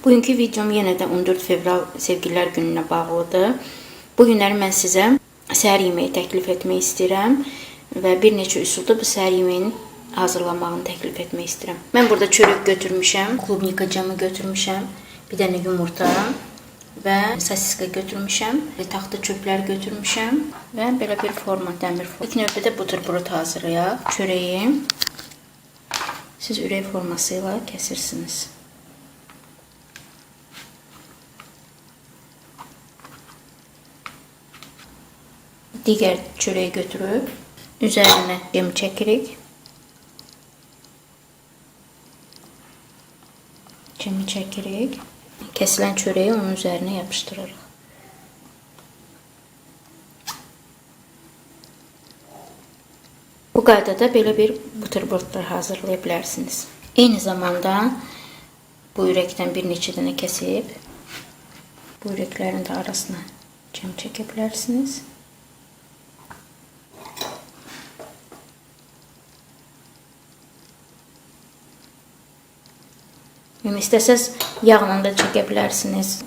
Bugünkü videom yenə də 14 fevral sevgililər gününə bağlıdır. Bu günləri mən sizə səhər yeməyi təklif etmək istəyirəm və bir neçə üsulda bu səhər yeməyini hazırlamağını təklif etmək istəyirəm. Mən burada çörək götürmüşəm, klubnika camı götürmüşəm, bir dənə yumurta və sosiska götürmüşəm, taxta çöplər götürmüşəm və belə bir forma, dəmir forma. İlk növbədə buterbrot hazırlayaq. Çörəyi siz ürək forması ilə kəsirsiniz. Digər çörəyi götürüb üzərinə yem çəkirik. Cemi çəkirik. Kəsilən çörəyi onun üzərinə yapışdırırıq. Bu qaydada belə bir buterbrotlar hazırlaya bilərsiniz. Eyni zamanda bu ürəkdən bir neçə dənə kəsib bu ürəklərin də arasına cəm çəkə bilərsiniz. Yəni istəsəz yağla da çəkə bilərsiniz.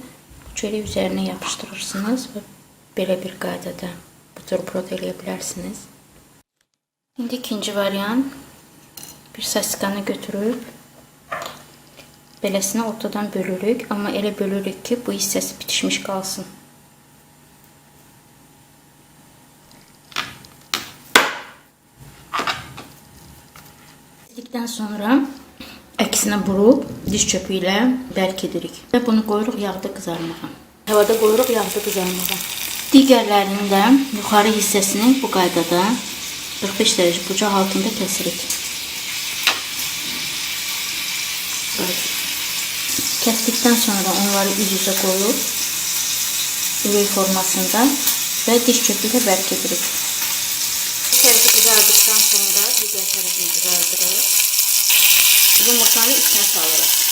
Çörək üzərinə yapışdırırsınız və belə bir qaydada buterbrot eləyə bilərsiniz. İndi ikinci variant bir saskanı götürüb beləsini ortadan bölürük, amma elə bölürük ki, bu hissəsi bitişmiş qalsın. Dedikdən sonra əksinə burub diş çöpü ilə bərk edirik və bunu qoyuruq yağda qızarmağa. Havada qoyuruq yağda qızarmağa. Digərlərinin də yuxarı hissəsini bu qaydada 45 dərəcə bucaq altında kəsirik. Kəsdikdən sonra onları üz-üzə qoyub ürək formasında və diş çöpü ilə bərk edirik. Tərəfi qızardıqdan sonra digər tərəfini qızardırırıq. Yumurtanı içine salırıq.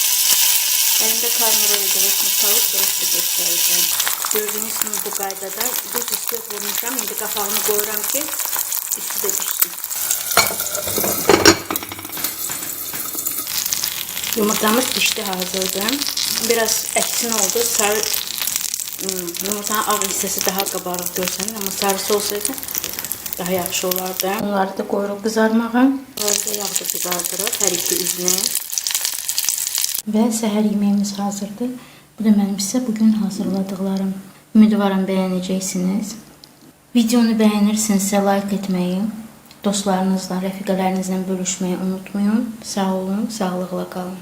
Elimde kamera öldürüp salıb da göstərəcəm. Gördüğünüz kimi bu qaydada düz üstü vurmuşam. İndi qapağını qoyuram ki üstü de pişsin. Yumurtamız pişti hazırdır. Biraz eksin oldu. Sarı hmm, yumurtanın ağ hissəsi daha qabarıq görsənir, amma sarısı olsaydı daha yaxşı olardı. Onları da qoyuruq qızarmağa. Da yağda qızardırıq hər iki üzünü. Və səhər yeməyimiz hazırdır. Bu da mənim sizə bugün hazırladıqlarım. Ümidvaram bəyənəcəksiniz. Videonu bəyənirsinizsə like etməyi, dostlarınızla, rəfiqələrinizlə bölüşməyi unutmayın. Sağ olun, sağlıqla qalın.